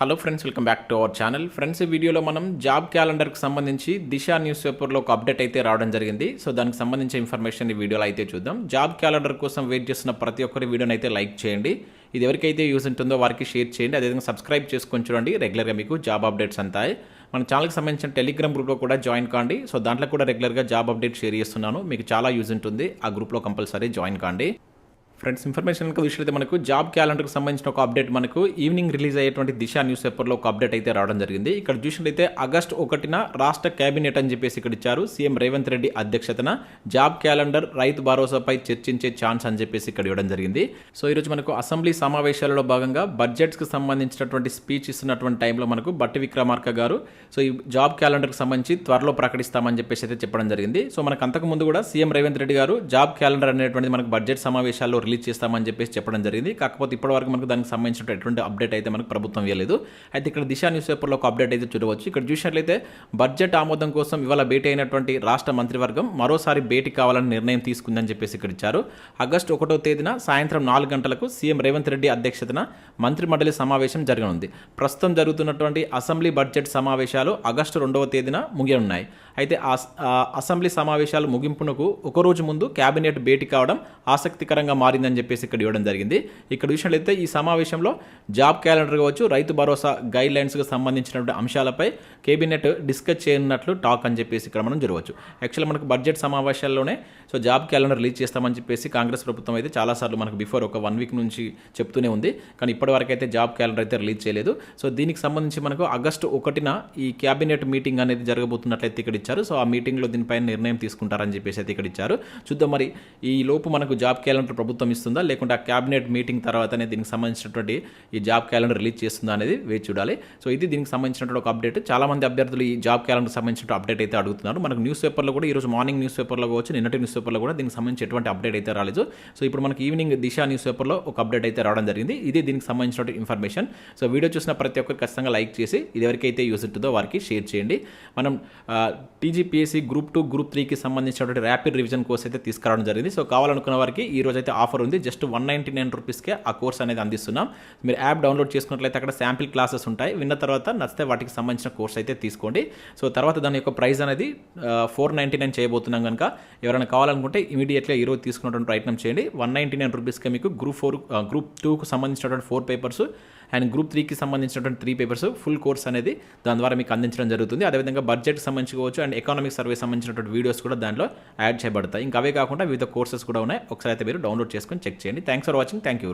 Hello friends welcome back to our channel. Friends ఈ వీడియోలో మనం జాబ్ క్యాలెండర్కి సంబంధించి దిశ న్యూస్ పేపర్లో ఒక అప్డేట్ అయితే రావడం జరిగింది. సో దానికి సంబంధించిన ఇన్ఫర్మేషన్ ఈ వీడియోలో అయితే చూద్దాం. జాబ్ క్యాలెండర్ కోసం వెయిట్ చేస్తున్న ప్రతి ఒక్కరి వీడియోని అయితే లైక్ చేయండి. ఇది ఎవరికైతే యూజ్ ఉంటుందో వారికి షేర్ చేయండి. అదేవిధంగా సబ్స్క్రైబ్ చేసుకొని చూడండి. రెగ్యులర్గా మీకు జాబ్ అప్డేట్స్ అంతాయి. మన ఛానల్కి సంబంధించిన టెలిగ్రామ్ గ్రూప్లో కూడా జాయిన్ కాండి. సో దాంట్లో కూడా రెగ్యులర్గా జాబ్ అప్డేట్ షేర్ చేస్తున్నాను. మీకు చాలా యూజ్ ఉంటుంది. ఆ గ్రూప్లో కంపల్సరీ జాయిన్ కాండి. ఫ్రెండ్స్ ఇన్ఫర్మేషన్ కనుక విషయంలో మనకు జాబ్ క్యాలెండర్కి సంబంధించిన ఒక అప్డేట్ మనకు ఈవినింగ్ రిలీజ్ అయ్యేటువంటి దిశ న్యూస్ పేపర్లో ఒక అప్డేట్ అయితే రావడం జరిగింది. ఇక్కడ చూసినట్లయితే ఆగస్ట్ ఒకటిన రాష్ట్ర కేబినెట్ అని చెప్పేసి ఇక్కడ ఇచ్చారు. సీఎం రేవంత్ రెడ్డి అధ్యక్షతన జాబ్ క్యాలెండర్ రైతు భరోసాపై చర్చించే ఛాన్స్ అని చెప్పేసి ఇక్కడ ఇవ్వడం జరిగింది. సో ఈరోజు మనకు అసెంబ్లీ సమావేశాలలో భాగంగా బడ్జెట్స్కి సంబంధించినటువంటి స్పీచ్ ఇస్తున్నటువంటి టైంలో మనకు బట్టి విక్రమార్క గారు సో ఈ జాబ్ క్యాలెండర్కి సంబంధించి త్వరలో ప్రకటిస్తామని చెప్పేసి అయితే చెప్పడం జరిగింది. సో మనకు అంతకు ముందు కూడా సీఎం రేవంత్ రెడ్డి గారు జాబ్ క్యాలెండర్ అనేటువంటిది మనకు బడ్జెట్ సమావేశాల్లో రిలీజ్ చేస్తామని చెప్పేసి చెప్పడం జరిగింది. కాకపోతే ఇప్పటివరకు మనకు దానికి సంబంధించిన ఎటువంటి అప్డేట్ అయితే మనకు ప్రభుత్వం ఇవ్వలేదు. అయితే ఇక్కడ దిశ న్యూస్ పేపర్లో ఒక అప్డేట్ అయితే చూడవచ్చు. ఇక్కడ చూసినట్లయితే బడ్జెట్ ఆమోదం కోసం ఇవాళ భేటీ అయినటువంటి రాష్ట్ర మంత్రివర్గం మరోసారి భేటీ కావాలని నిర్ణయం తీసుకుందని చెప్పేసి ఇక్కడ ఇచ్చారు. ఆగస్టు ఒకటో తేదీన సాయంత్రం నాలుగు గంటలకు సీఎం రేవంత్ రెడ్డి అధ్యక్షతన మంత్రి మండలి సమావేశం జరగనుంది. ప్రస్తుతం జరుగుతున్నటువంటి అసెంబ్లీ బడ్జెట్ సమావేశాలు ఆగస్టు రెండవ తేదీన ముగియనున్నాయి. అయితే అసెంబ్లీ సమావేశాలు ముగింపునకు ఒక రోజు ముందు కేబినెట్ భేటీ కావడం ఆసక్తికరంగా మారిందని చెప్పేసి ఇక్కడ ఇవ్వడం జరిగింది. ఇక్కడ చూసినట్లయితే ఈ సమావేశంలో జాబ్ క్యాలెండర్ కావచ్చు రైతు భరోసా గైడ్ లైన్స్కి సంబంధించినటువంటి అంశాలపై కేబినెట్ డిస్కస్ చేయనున్నట్లు టాక్ అని చెప్పేసి ఇక్కడ మనం జరగవచ్చు యాక్చువల్గా మనకు బడ్జెట్ సమావేశాల్లోనే సో జాబ్ క్యాలెండర్ రిలీజ్ చేస్తామని చెప్పేసి కాంగ్రెస్ ప్రభుత్వం అయితే చాలాసార్లు మనకు బిఫోర్ ఒక వన్ వీక్ నుంచి చెప్తూనే ఉంది. కానీ ఇప్పటివరకు అయితే జాబ్ క్యాలెండర్ అయితే రిలీజ్ చేయలేదు. సో దీనికి సంబంధించి మనకు ఆగస్టు ఒకటిన ఈ క్యాబినెట్ మీటింగ్ అనేది జరగబోతున్నట్లయితే ఇక్కడ ఇచ్చారు. సో ఆ మీటింగ్లో దీనిపైన నిర్ణయం తీసుకుంటారని చెప్పేసి అయితే ఇక్కడ ఇచ్చారు. చూద్దాం మరి ఈ లోపు మనకు జాబ్ క్యాలెండర్ ప్రభుత్వం ఇస్తుందా లేకుంటే ఆ క్యాబినెట్ మీటింగ్ తర్వాతనే దీనికి సంబంధించినటువంటి ఈ జాబ్ క్యాలెండర్ రిలీజ్ చేస్తుందా అనేది వేచి చూడాలి. సో ఇది దీనికి సంబంధించినటువంటి ఒక అప్డేట్. చాలా మంది అభ్యర్థులు ఈ జాబ్ క్యాలెండర్ సంబంధించిన అప్డేట్ అయితే అడుగుతున్నారు. మనకు న్యూస్ పేపర్లో కూడా ఈరోజు మార్నింగ్ న్యూస్ పేపర్లో కావచ్చు నిన్నటి న్యూస్ పేపర్లో కూడా దీనికి సంబంధించి ఎటువంటి అప్డేట్ అయితే రాలేదు. సో ఇప్పుడు మనకి ఈవినింగ్ దిశ న్యూస్ పేపర్లో ఒక అప్డేట్ అయితే రావడం జరిగింది. ఇది దీనికి సంబంధించిన ఇన్ఫర్మేషన్. సో వీడియో చూసిన ప్రతి ఒక్కరు ఖచ్చితంగా లైక్ చేసి ఇది ఎవరికైతే యూజ్ ఉంటుందో వారికి షేర్ చేయండి. మనం టీజీపీఎస్సీ గ్రూప్ టూ గ్రూప్ త్రీకి సంబంధించినటువంటి ర్యాపిడ్ రివిజన్ కోర్స్ అయితే తీసుకురావడం జరిగింది. సో కావాలనుకున్న వారికి ఈ రోజు అయితే ఆఫర్ ఉంది. జస్ట్ వన్ నైంటీ నైన్ రూపీస్కే ఆ కోర్స్ అనేది అందిస్తున్నాం. మీరు యాప్ డౌన్లోడ్ చేసుకున్నట్లయితే అక్కడ శాంపిల్ క్లాసెస్ ఉంటాయి. విన్న తర్వాత నచ్చితే వాటికి సంబంధించిన కోర్స్ అయితే తీసుకోండి. సో తర్వాత దాని యొక్క ప్రైస్ అనేది ఫోర్ నైంటీ నైన్ చేయబోతున్నాం కనుక ఎవరైనా కావాలనుకుంటే ఇమీడియట్గా ఈరోజు తీసుకున్నటువంటి ప్రయత్నం చేయండి. వన్ నైంటీ నైన్ రూపీస్కి మీకు గ్రూప్ ఫోర్ గ్రూప్ టూకు సంబంధించినటువంటి ఫోర్ పేపర్స్ అండ్ గ్రూప్ త్రీకి సంబంధించినటువంటి త్రీ పేపర్స్ ఫుల్ కోర్స్ అనేది దాని ద్వారా మీకు అందించడం జరుగుతుంది. అదేవిధంగా బడ్జెట్కి సంబంధించుకోవచ్చు అండ్ ఎకనామిక్ సర్వే సంబంధించినటువంటి వీడియోస్ కూడా దాంట్లో యాడ్ చేయబడతాయి. ఇంకా అవే కాకుండా వివిధ కోర్సెస్ కూడా ఉన్నాయి. ఒకసారి అయితే మీరు డౌన్లోడ్ చేసుకొని చెక్ చేయండి. Thanks for watching thank you